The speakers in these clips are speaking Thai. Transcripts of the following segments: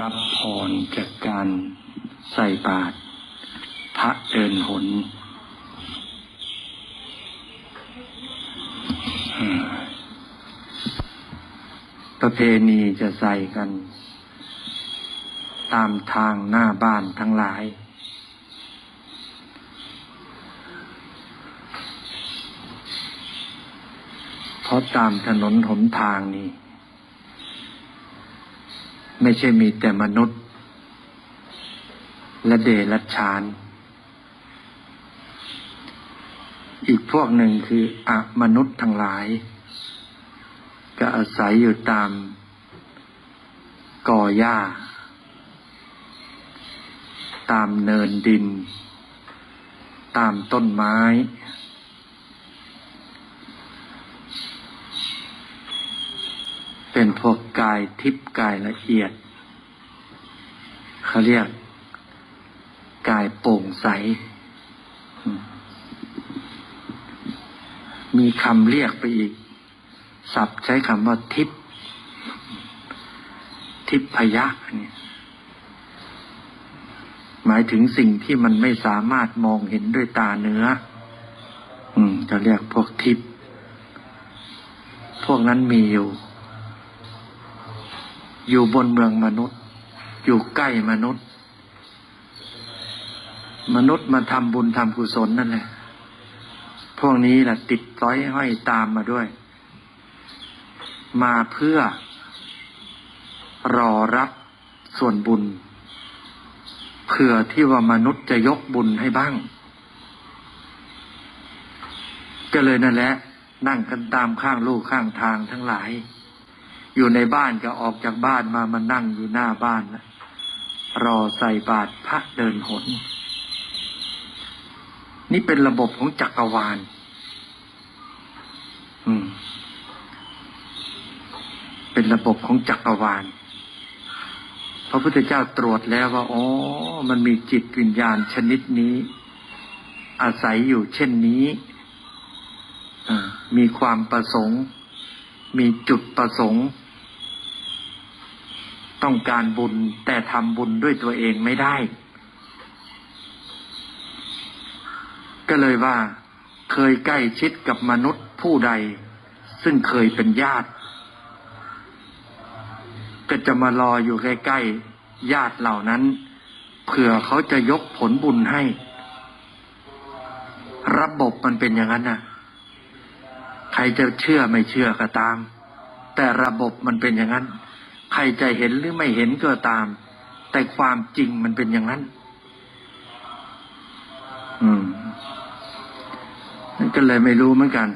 รับพรจากการใส่บาตรพระเดินหนประเพณีจะใส่กัน ตามทางหน้าบ้านทั้งหลาย เพราะตามถนนหนทางนี้ ไม่ใช่มีแต่มนุษย์ และเดรัจฉาน อีกพวกหนึ่งคืออมนุษย์ทั้งหลาย ก็อาศัยอยู่ตามก่อหญ้า ตามเนินดิน ตามต้นไม้ เป็นพวกกายทิพย์กายละเอียด เขาเรียก กายโปร่งใสมมีคำเรียกไปอีก ศัพท์ใช้คำว่าทิพย์ทิพยะเนี่ย หมายถึงสิ่งที่มันไม่สามารถมองเห็นด้วยตาเนื้อ อืมจะเรียกพวกทิพย์พวกนั้นมีอยู่ อยู่บนเมืองมนุษย์ อยู่ใกล้มนุษย์ มนุษย์มาทำบุญทำกุศลนั่นแหละ พวกนี้แหละติดต้อยห้อยตามมาด้วย มาเพื่อ รอรับส่วนบุญเผื่อที่ว่ามนุษย์จะยกบุญให้บ้าง ก็เลยนั่นแหละ นั่งกันตามข้างลูกข้างทางทั้งหลาย อยู่ในบ้านก็ออกจากบ้านมามานั่งอยู่หน้าบ้านนะรอใส่บาตรพระเดินหน นี่เป็นระบบของจักรวาล อืม เป็นระบบของจักรวาล พระพุทธเจ้าตรวจแล้วว่าอ๋อมันมีจิตวิญญาณชนิดนี้ อาศัยอยู่เช่นนี้มีความประสงค์ มีจุดประสงค์ ต้องการบุญแต่ทำบุญด้วยตัวเองไม่ได้ ก็เลยว่า เคยใกล้ชิดกับมนุษย์ผู้ใด ซึ่งเคยเป็นญาติ ก็จะมารออยู่ใกล้ๆญาติเหล่านั้นเผื่อเขาจะยกผลบุญให้ ระบบมันเป็นอย่างนั้นนะใครจะเชื่อไม่เชื่อก็ตาม แต่ระบบมันเป็นอย่างนั้น ใครจะเห็นหรือไม่เห็นก็ตาม แต่ความจริงมันเป็นอย่างนั้น อืมนั่นก็เลยไม่รู้เหมือนกัน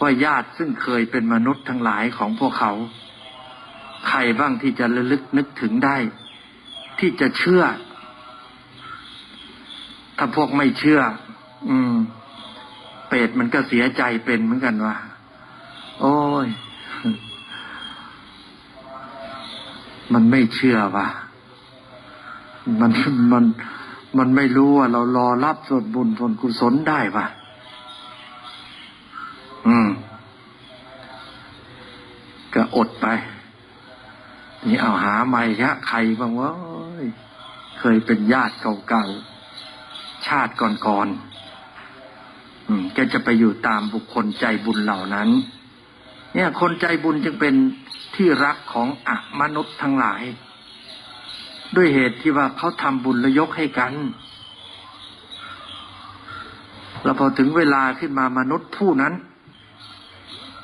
ว่าญาติซึ่งเคยเป็นมนุษย์ทั้งหลายของพวกเขา ใครบ้างที่จะระลึกนึกถึงได้ ที่จะเชื่อ ถ้าพวกไม่เชื่อ อืม เปรตมันก็เสียใจเป็นเหมือนกันว่า โอ้ย มันไม่เชื่อว่ะมันมันมันไม่รู้ว่าเรารอรับส่วนบุญส่วนกุศลได้ป่ะ อืม ก็อดไป นี่เอาหาใหม่ฮะใครบ้างวะเคยเป็นญาติเก่าๆ ชาติก่อนๆ อืม แกจะไปอยู่ตามบุคคลใจบุญเหล่านั้น เนี่ยคนใจบุญจึงเป็นที่รักของอมนุษย์ทั้งหลาย ด้วยเหตุที่ว่าเขาทำบุญและยกให้กัน แล้วพอถึงเวลาขึ้นมามนุษย์ผู้นั้น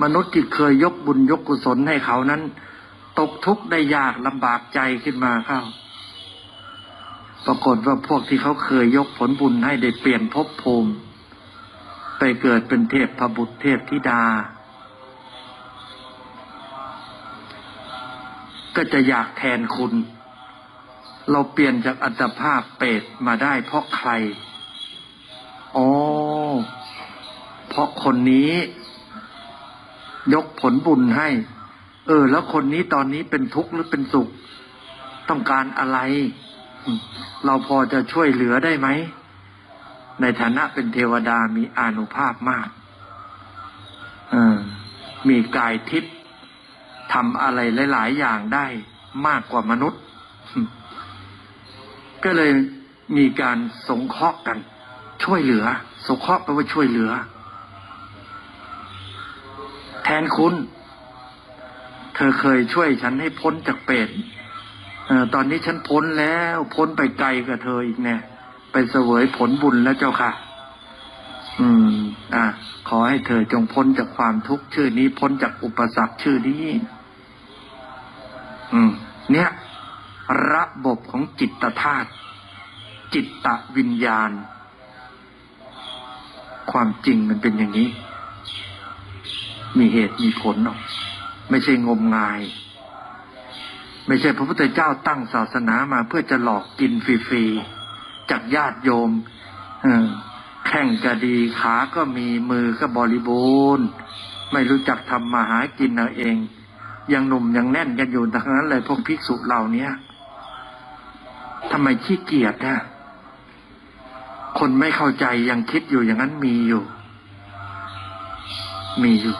มนุษย์ที่เคยยกบุญยกกุศลให้เขานั้น ตกทุกข์ได้ยากลำบากใจขึ้นมาเข้าปรากฏว่าพวกที่เขาเคยยกผลบุญให้ได้เปลี่ยนภพภูมิไปเกิดเป็นเทพพบุตรเทพธิดา ก็จะอยากแทนคุณ เราเปลี่ยนจากอัตภาพเปรตมาได้เพราะใคร อ๋อ เพราะคนนี้ ยกผลบุญให้ เออ แล้วคนนี้ตอนนี้เป็นทุกข์หรือเป็นสุข ต้องการอะไร เราพอจะช่วยเหลือได้ไหม ในฐานะเป็นเทวดามีอานุภาพมากออมีกายทิพย์ ทำอะไรหลาย ๆ อย่างได้มากกว่ามนุษย์ ก็เลยมีการสงเคราะห์กัน ช่วยเหลือ สงเคราะห์แปลว่าช่วยเหลือ แทนคุณ เธอเคยช่วยฉันให้พ้นจากเปรตตอนนี้ฉันพ้นแล้ว พ้นไปไกลกับเธออีกแน่ไปเสวยผลบุญแล้วเจ้าค่ะ อืม อะ ขอให้เธอจงพ้นจากความทุกข์ชื่อนี้ พ้นจากอุปสรรคชื่อนี้ เนี่ย ระบบของจิตธาตุจิตตวิญญาณ ความจริงมันเป็นอย่างนี้ มีเหตุมีผลหรอกไม่ใช่งมงาย ไม่ใช่พระพุทธเจ้าตั้งศาสนามาเพื่อจะหลอกกินฟรีๆจากญาติโยมแข่งก็ดีขาก็มีมือก็บริบูรณ์ ไม่รู้จักทำมาหากินเอาเอง ยังหนุ่มยังแน่นกันอยู่ดังนั้นเลยพวกภิกษุเหล่านี้ทำไมขี้เกียจนะคนไม่เข้าใจยังคิดอยู่อย่างนั้นมีอยู่ มีอยู่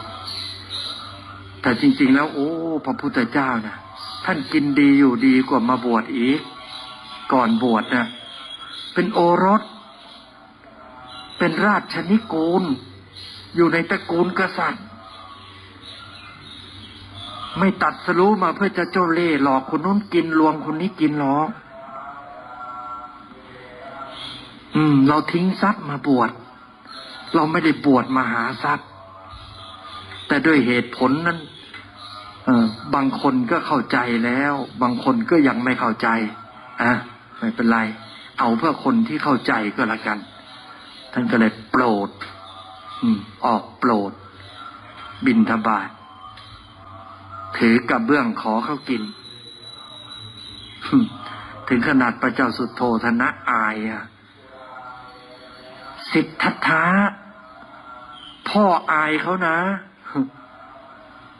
แต่จริง ๆ แล้ว โอ้ พระพุทธเจ้านะท่านกินดีอยู่ดีกว่ามาบวชอีก ก่อนบวชนะเป็นโอรส เป็นราชนิกูล อยู่ในตระกูลกษัตริย์ ไม่ตัดสรู้มาเพื่อจะเจ้าเล่ห์หลอกคนนู้นกินรวมคนนี้กินหรอกอืม เราทิ้งทรัพย์มาบวช เราไม่ได้บวชมาหาทรัพย์ แต่ด้วยเหตุผลนั้นเออบางคนก็เข้าใจแล้ว บางคนก็ยังไม่เข้าใจอะไม่เป็นไร เอาเพื่อคนที่เข้าใจก็แล้วกัน ท่านก็เลยโปรด อืม ออกโปรด บินทบาท ถือกระเบื้องขอเขากิน ถึงขนาดพระเจ้าสุดโทธนะอายอะสิทธัตถะพ่ออายเขานะ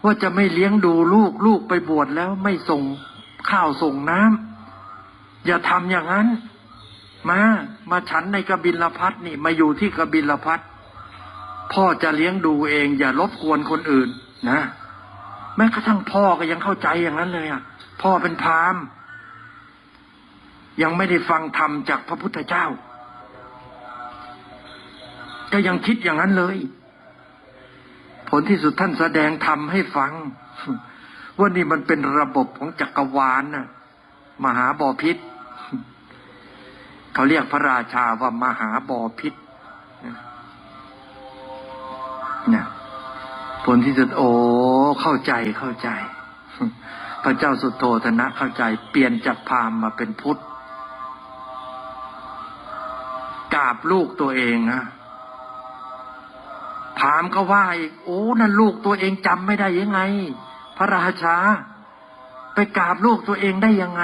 ว่าจะไม่เลี้ยงดูลูกลูกไปบวชแล้วไม่ส่งข้าวส่งน้ำอย่าทำอย่างนั้น มา มาฉันในกบิลพัทนี่ มาอยู่ที่กบิลพัทพ่อจะเลี้ยงดูเอง อย่ารบกวนคนอื่น นะ แม้กระทั่งพ่อก็ยังเข้าใจอย่างนั้นเลยอะ พ่อเป็นพราหมณ์ ยังไม่ได้ฟังธรรมจากพระพุทธเจ้า ก็ยังคิดอย่างนั้นเลย ผลที่สุดท่านแสดงธรรมให้ฟัง ว่านี่มันเป็นระบบของจักรวาลน่ะ มหาบอพิษเขาเรียกพระราชาว่ามหาบอพิษเนี่ย ผลที่สุดโอ้เข้าใจเข้าใจ พระเจ้าสุโธธนะเข้าใจ เปลี่ยนจากพามมาเป็นพุทธกราบลูกตัวเองนะพามก็ว่าอีกโอ้นั่นลูกตัวเองจำไม่ได้ยังไง พระราชา ไปกราบลูกตัวเองได้ยังไง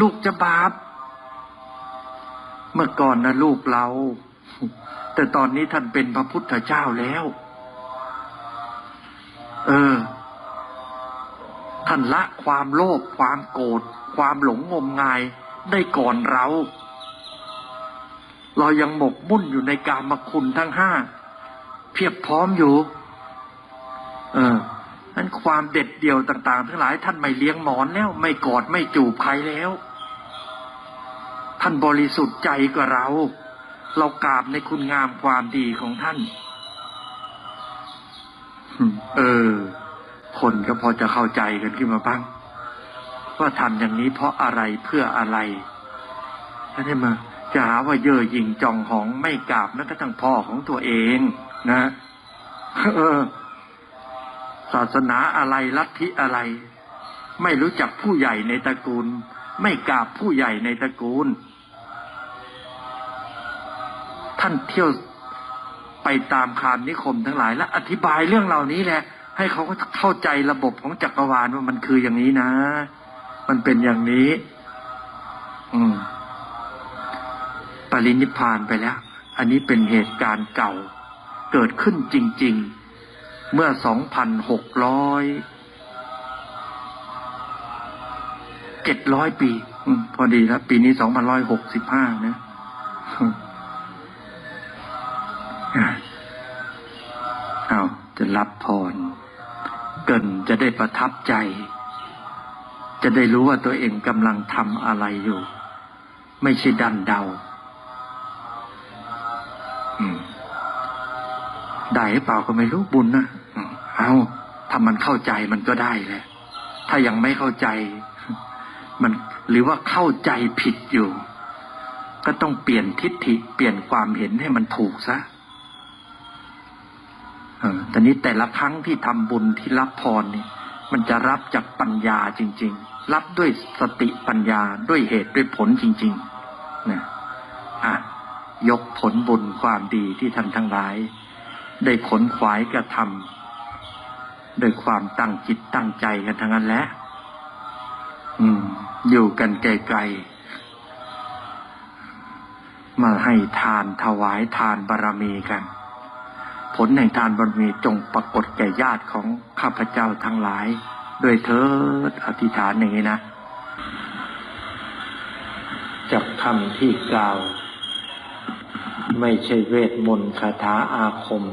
ลูกจะบาป เมื่อก่อนนะลูกเรา แต่ตอนนี้ท่านเป็นพระพุทธเจ้าแล้ว เออ ท่านละความโลภความโกรธความหลงงมงายได้ก่อนเรา เรายังหมกมุ่นอยู่ในการมคุณทั้งห้า เพียบพร้อมอยู่ เออนั้นความเด็ดเดี่ยวต่าง ๆ ทั้งหลาย ท่านไม่เลี้ยงหมอนแล้ว ไม่กอดไม่จูบใครแล้ว ท่านบริสุทธิ์ใจกว่าเรา เรากราบในคุณงามความดีของท่าน เออ คนก็พอจะเข้าใจกันขึ้นมาบ้าง ว่าทำอย่างนี้เพราะอะไรเพื่ออะไรท่านได้มาจะหาว่าเย่อหยิ่งจองหองไม่กราบแม้กระทั่งพ่อของตัวเองนะเออ ศาสนาอะไรลัทธิอะไร ไม่รู้จักผู้ใหญ่ในตระกูล ไม่กราบผู้ใหญ่ในตระกูล ท่านเที่ยว ไปตามคามนิคมทั้งหลาย และอธิบายเรื่องเหล่านี้แหละให้เขาเข้าใจระบบของจักรวาลว่ามันคืออย่างนี้นะ มันเป็นอย่างนี้ อืมปรินิพานไปแล้ว อันนี้เป็นเหตุการณ์เก่า เกิดขึ้นจริง ๆ เมื่อสองพันหกร้อยเจ็ดร้อยปี พอดีแล้วปีนี้สองพันร้อยหกสิบห้านะ เอาจะรับพร เกินจะได้ประทับใจ จะได้รู้ว่าตัวเองกำลังทำอะไรอยู่ ไม่ใช่ดันเดาได้หรือเปล่าก็ไม่รู้บุญนะเอาถ้ามันเข้าใจมันก็ได้แหละ ถ้ายังไม่เข้าใจ มันหรือว่าเข้าใจผิดอยู่ ก็ต้องเปลี่ยนทิฏฐิ เปลี่ยนความเห็นให้มันถูกซะ แต่นี้แต่ละครั้งที่ทำบุญที่รับพรนี่มันจะรับจากปัญญาจริง ๆ รับด้วยสติปัญญาด้วยเหตุด้วยผลจริงๆนะอะยกผลบุญความดีที่ท่านทั้งหลาย ได้ขนขวายกระทำด้วยความตั้งจิตตั้งใจกันทั้งนั้นแหละอืม อยู่กันไกลๆมาให้ทานถวายทานบารมีกัน ผลแห่งทานบารมีจงปรากฏแก่ญาติของข้าพเจ้าทั้งหลายด้วยเถิดอธิษฐานอย่างนี้นะจากคำที่กล่าว ไม่ใช่เวทมนต์คาถาอาคม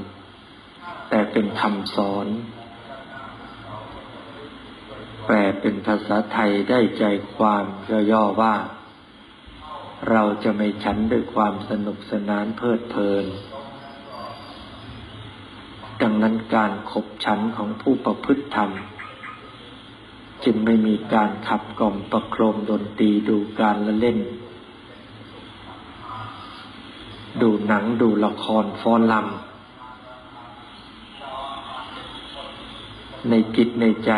แต่เป็นคำสอน แปลเป็นภาษาไทยได้ใจความย่อๆว่า เราจะไม่ฉันด้วยความสนุกสนานเพลิดเพลิน ดังนั้นการขบฉันของผู้ประพฤติธรรม จึงไม่มีการขับกล่อมประโคมดนตรีดูการละเล่น ดูหนังดูละครฟ้อนลำในจิตในใจ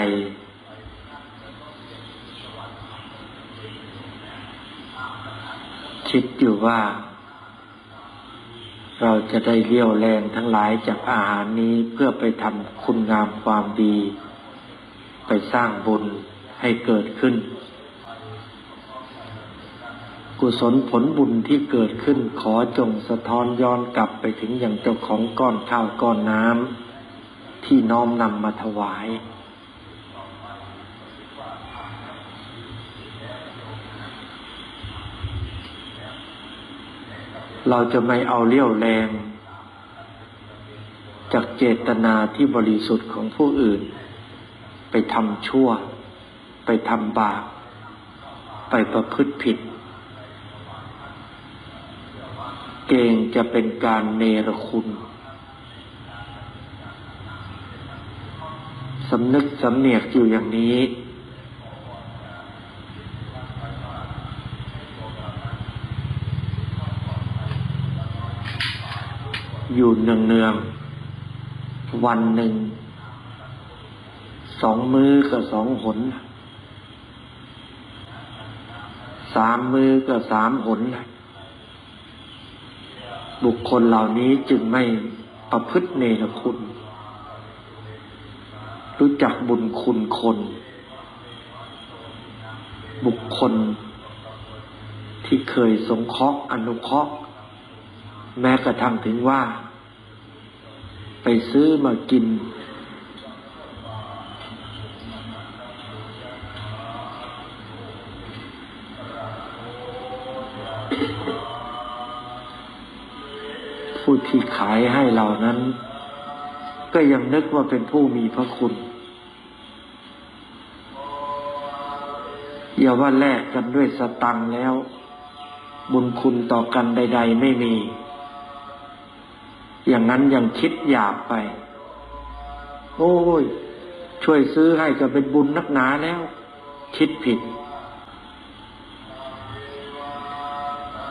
คิดอยู่ว่า เราจะได้เลี้ยวแรงทั้งหลายจากอาหารนี้เพื่อไปทำคุณงามความดี ไปสร้างบุญให้เกิดขึ้น กุศลผลบุญที่เกิดขึ้นขอจงสะท้อนย้อนกลับไปถึงอย่างเจ้าของก้อนข้าวก้อนน้ำที่น้อมนำมาถวาย เราจะไม่เอาเลี้ยวแรง จากเจตนาที่บริสุทธิ์ของผู้อื่น ไปทำชั่ว ไปทำบาปไปประพฤติผิด เกรงจะเป็นการเนรคุณสำนึกสำเนียกอยู่อย่างนี้ อยู่เนืองๆวันหนึ่ง สองมือก็สองหนสามมือก็สามหนบุคคลเหล่านี้จึงไม่ประพฤติเนรคุณ รู้จักบุญคุณคน บุคคล ที่เคยสงเคราะห์อนุเคราะห์ แม้กระทั่งถึงว่า ไปซื้อมากิน ผู้ที่ขายให้เรานั้น ก็ยังนึกว่าเป็นผู้มีพระคุณ อย่าว่าแลกกันด้วยสตังแล้ว บุญคุณต่อกันใด ๆ ไม่มี อย่างนั้นยังคิดหยาบไป โอ้ย ช่วยซื้อให้ก็เป็นบุญนักหนาแล้ว คิดผิด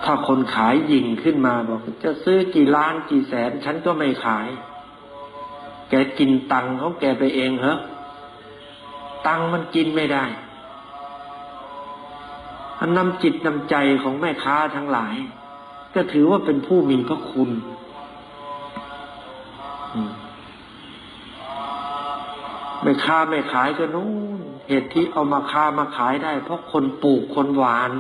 ถ้าคนขายยิงขึ้นมาบอก จะซื้อกี่ล้านกี่แสน ฉันก็ไม่ขาย แกกินตังเขาแกไปเองเหรอตังมันกินไม่ได้อันนำจิตนำใจของแม่ค้าทั้งหลาย ก็ถือว่าเป็นผู้มีพระคุณ อืมแม่ค้าไม่ขายก็นู้นเหตุที่เอามาค้ามาขายได้ เพราะคนปลูกคนหวาน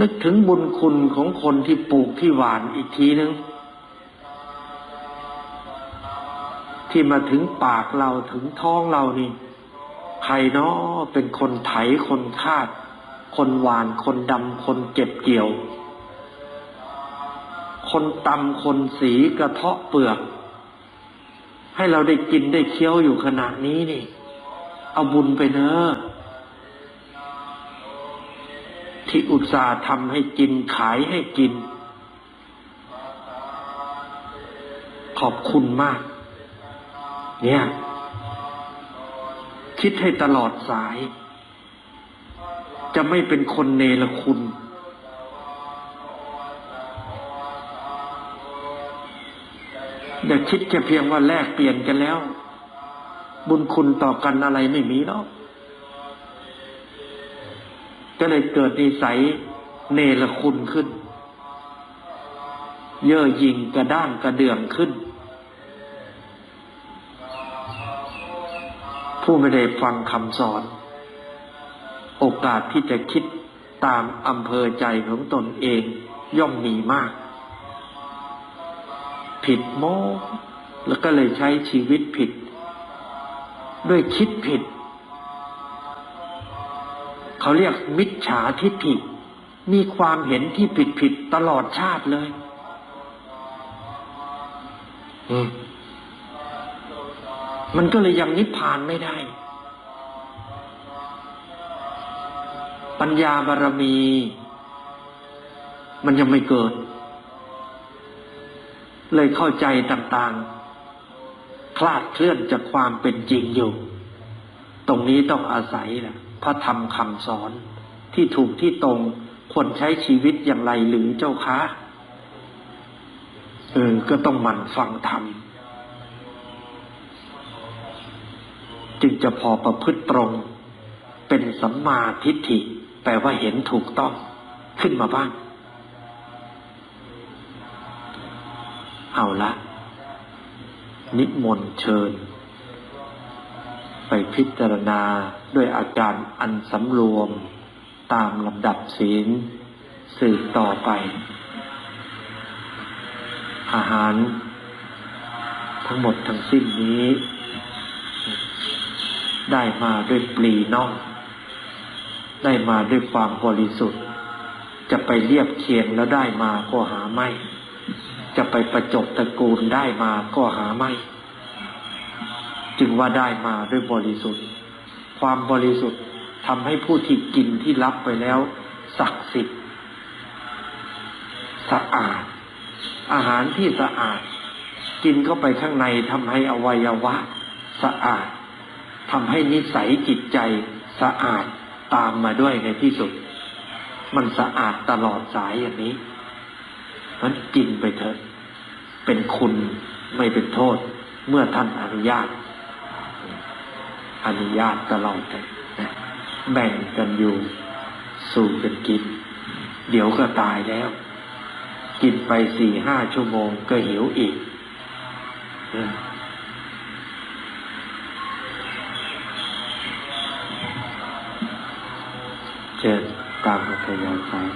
นึกถึงบุญคุณของคนที่ปลูกที่หวานอีกทีนึง ที่มาถึงปากเราถึงท้องเรานี่ใครเนาะเป็นคนไถคนคาด คนหวานคนดำคนเก็บเกี่ยว คนตำคนสีกระเทาะเปลือก ให้เราได้กินได้เคี้ยวอยู่ขณะนี้นี่ เอาบุญไปเนอะที่อุตส่าห์ทำให้กินขายให้กิน ขอบคุณมาก เนี่ย คิดให้ตลอดสาย จะไม่เป็นคนเนรคุณ อย่าคิดแค่เพียงว่าแลกเปลี่ยนกันแล้ว บุญคุณต่อกันอะไรไม่มีหรอกก็เลยเกิดนิสัยเนรคุณขึ้น เย่อหยิ่งกระด้างกระเดื่องขึ้น ผู้ไม่ได้ฟังคำสอน โอกาสที่จะคิดตามอำเภอใจของตนเองย่อมมีมาก ผิดโมแล้วก็เลยใช้ชีวิตผิด ด้วยคิดผิด เขาเรียกมิจฉาทิฏฐิมีความเห็นที่ผิดผิดๆตลอดชาติเลยอืมมันก็เลยยังนิพพานไม่ได้ ปัญญาบารมี มันยังไม่เกิด เลยเข้าใจต่างๆ คลาดเคลื่อนจากความเป็นจริงอยู่ ตรงนี้ต้องอาศัยนะพระธรรมคำสอนที่ถูกที่ตรงควรใช้ชีวิตอย่างไรหรือเจ้าคะเออก็ต้องหมั่นฟังธรรมจึงจะพอประพฤติตรง เป็นสัมมาทิฏฐิ แปลว่าเห็นถูกต้องขึ้นมาบ้าง เอาละ นิมนต์เชิญ ไปพิจารณาด้วยอาการอันสำรวมตามลำดับศีลสืบต่อไป อาหารทั้งหมดทั้งสิ้นนี้ ได้มาด้วยปลีน่องได้มาด้วยความบริสุทธิ์ จะไปเรียบเคียงแล้วได้มาก็หาไม่ จะไปประจบตระกูลได้มาก็หาไม่ จึงว่าได้มาด้วยบริสุทธิ์ ความบริสุทธิ์ทำให้ผู้ที่กินที่รับไปแล้ว ศักดิ์สิทธิ์ สะอาด อาหารที่สะอาด กินเข้าไปข้างในทำให้อวัยวะ สะอาดทำให้นิสัยจิตใจสะอาดตามมาด้วยในที่สุด มันสะอาดตลอดสายอย่างนี้มันกินไปเถอะ เป็นคุณไม่เป็นโทษ เมื่อท่านอนุญาต อนุญาตตลอดเลยแบ่งกันอยู่ สู่กันกิน เดี๋ยวก็ตายแล้ว กินไปสี่ห้าชั่วโมงก็หิวอีกเออตามอัธยาศัย